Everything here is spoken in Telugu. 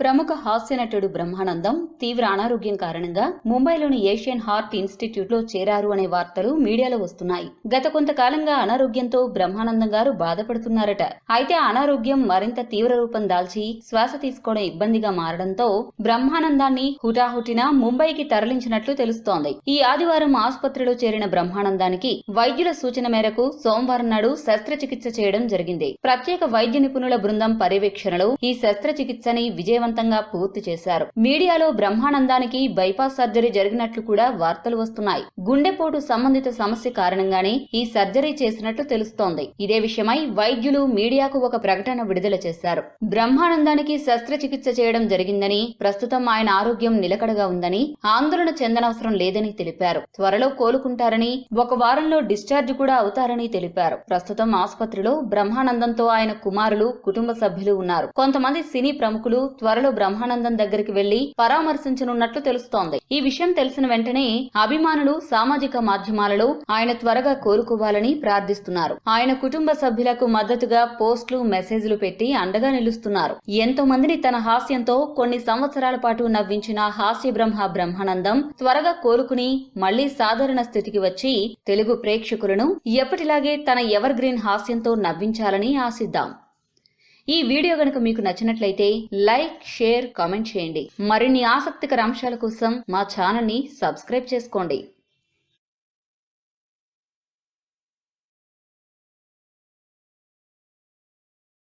ప్రముఖ హాస్య నటుడు బ్రహ్మానందం తీవ్ర అనారోగ్యం కారణంగా ముంబైలోని ఏషియన్ హార్ట్ ఇన్స్టిట్యూట్లో చేరారు అనే వార్తలు మీడియాలో వస్తున్నాయి. గత కొంతకాలంగా అనారోగ్యంతో బ్రహ్మానందం గారు బాధపడుతున్నారట. అయితే అనారోగ్యం మరింత తీవ్ర రూపం దాల్చి శ్వాస తీసుకోవడం ఇబ్బందిగా మారడంతో బ్రహ్మానందాన్ని హుటాహుటిన ముంబైకి తరలించినట్లు తెలుస్తోంది. ఈ ఆదివారం ఆసుపత్రిలో చేరిన బ్రహ్మానందానికి వైద్యుల సూచన మేరకు సోమవారం నాడు శస్త్రచికిత్స చేయడం జరిగింది. ప్రత్యేక వైద్య నిపుణుల బృందం పర్యవేక్షణలో ఈ శస్త్రచికిత్సని విజయవంతంగా పూర్తి చేశారు. మీడియాలో బ్రహ్మానందానికి బైపాస్ సర్జరీ జరిగినట్లు కూడా వార్తలు వస్తున్నాయి. గుండెపోటు సంబంధిత సమస్య కారణంగానే ఈ సర్జరీ చేసినట్లు తెలుస్తోంది. ఇదే విషయమై వైద్యులు మీడియాకు ఒక ప్రకటన విడుదల చేశారు. బ్రహ్మానందానికి శస్త్రచికిత్స చేయడం జరిగిందని ప్రస్తుతం ఆయన ఆరోగ్యం నిలకడగా ఉందని ఆందోళన చెందనవసరం లేదని తెలిపారు. త్వరలో కోలుకుంటారని ఒక వారంలో డిశ్చార్జ్ కూడా అవుతారని తెలిపారు. ప్రస్తుతం ఆసుపత్రిలో బ్రహ్మానందంతో ఆయన కుమారులు కుటుంబ సభ్యులు ఉన్నారు. కొంతమంది సినీ ప్రముఖులు త్వరలో బ్రహ్మానందం దగ్గరికి వెళ్ళి పరామర్శించనున్నట్లు తెలుస్తోంది. ఈ విషయం తెలిసిన వెంటనే అభిమానులు సామాజిక మాధ్యమాలలో ఆయన త్వరగా కోలుకోవాలని ప్రార్థిస్తున్నారు. ఆయన కుటుంబ సభ్యులకు మద్దతుగా పోస్టులు మెసేజ్లు పెట్టి అండగా నిలుస్తున్నారు. ఎంతో మందిని తన హాస్యంతో కొన్ని సంవత్సరాల పాటు నవ్వించిన హాస్య బ్రహ్మ బ్రహ్మానందం త్వరగా కోలుకుని మళ్ళీ సాధారణ స్థితికి వచ్చి తెలుగు ప్రేక్షకులను ఎప్పటిలాగే తన ఎవర్ గ్రీన్ హాస్యంతో నవ్వించాలని ఆశిద్దాం. ఈ వీడియో గనుక మీకు నచ్చినట్లయితే లైక్ షేర్ కామెంట్ చేయండి. మరిన్ని ఆసక్తికర అంశాల కోసం మా ఛానల్ని సబ్స్క్రైబ్ చేసుకోండి.